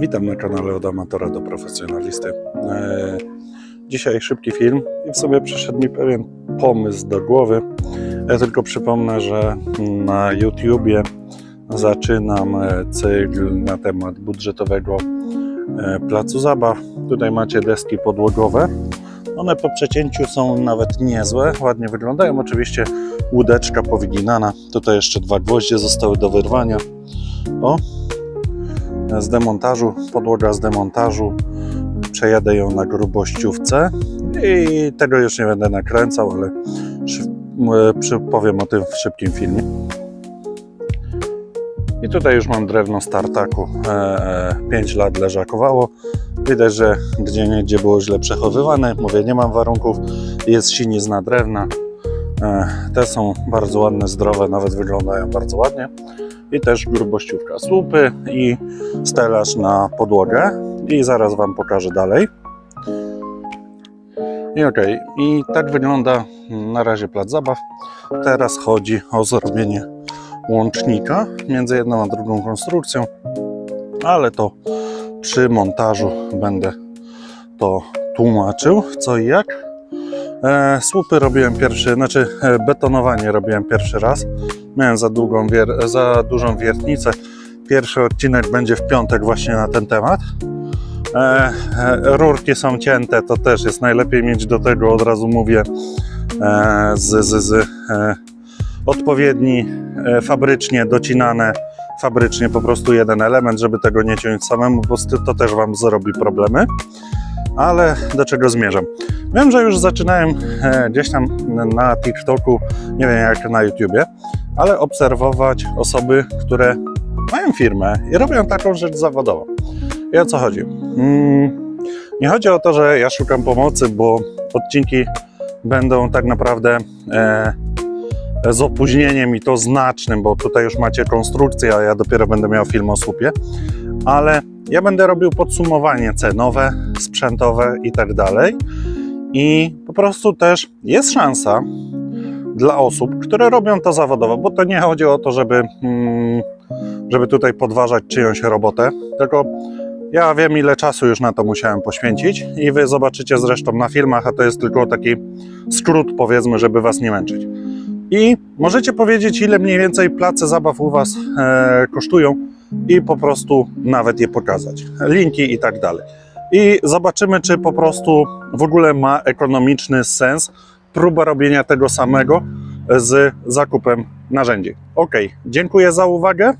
Witam na kanale od amatora do profesjonalisty. E, Dzisiaj szybki film i w sobie przyszedł mi pewien pomysł do głowy. Ja tylko przypomnę, że na YouTubie zaczynam e, cykl na temat budżetowego e, placu zabaw. Tutaj macie deski podłogowe. One po przecięciu są nawet niezłe, ładnie wyglądają. Oczywiście łódeczka powyginana. Tutaj jeszcze dwa gwoździe zostały do wyrwania. O, z demontażu, podłoga z demontażu. Przejadę ją na grubościówce i tego już nie będę nakręcał, ale przy- powiem o tym w szybkim filmie. I tutaj już mam drewno z tartaku. 5 lat leżakowało. Widać, że gdzie było źle przechowywane. Mówię, nie mam warunków. Jest sinizna drewna. E, Te są bardzo ładne, zdrowe, nawet wyglądają bardzo ładnie. I też grubościówka słupy i stelaż na podłogę. I zaraz Wam pokażę dalej. I okej, i tak wygląda na razie plac zabaw. Teraz chodzi o zrobienie łącznika między jedną a drugą konstrukcją, ale to przy montażu będę to tłumaczył, co i jak. E, słupy robiłem pierwszy, znaczy e, betonowanie robiłem pierwszy raz. Miałem za, długą wier- za dużą wiertnicę. Pierwszy odcinek będzie w piątek właśnie na ten temat. E, e, rurki są cięte, to też jest najlepiej mieć do tego, od razu mówię, e, z, z, z e, odpowiedni e, fabrycznie docinane, fabrycznie po prostu jeden element, żeby tego nie ciąć samemu, bo to też Wam zrobi problemy. Ale do czego zmierzam? Wiem, że już zaczynałem e, gdzieś tam na TikToku, nie wiem jak na YouTubie, ale obserwować osoby, które mają firmę i robią taką rzecz zawodową. I o co chodzi? Mm, nie chodzi o to, że ja szukam pomocy, bo odcinki będą tak naprawdę e, z opóźnieniem i to znacznym, bo tutaj już macie konstrukcję, a ja dopiero będę miał film o słupie, ale ja będę robił podsumowanie cenowe, sprzętowe i tak dalej. I po prostu też jest szansa dla osób, które robią to zawodowo, bo to nie chodzi o to, żeby, mm, żeby tutaj podważać czyjąś robotę, tylko ja wiem, ile czasu już na to musiałem poświęcić, i wy zobaczycie zresztą na filmach, a to jest tylko taki skrót, powiedzmy, żeby was nie męczyć. I możecie powiedzieć, ile mniej więcej place zabaw u was e, kosztują, i po prostu nawet je pokazać. Linki i tak dalej. I zobaczymy, czy po prostu w ogóle ma ekonomiczny sens próba robienia tego samego z zakupem narzędzi. Ok, dziękuję za uwagę.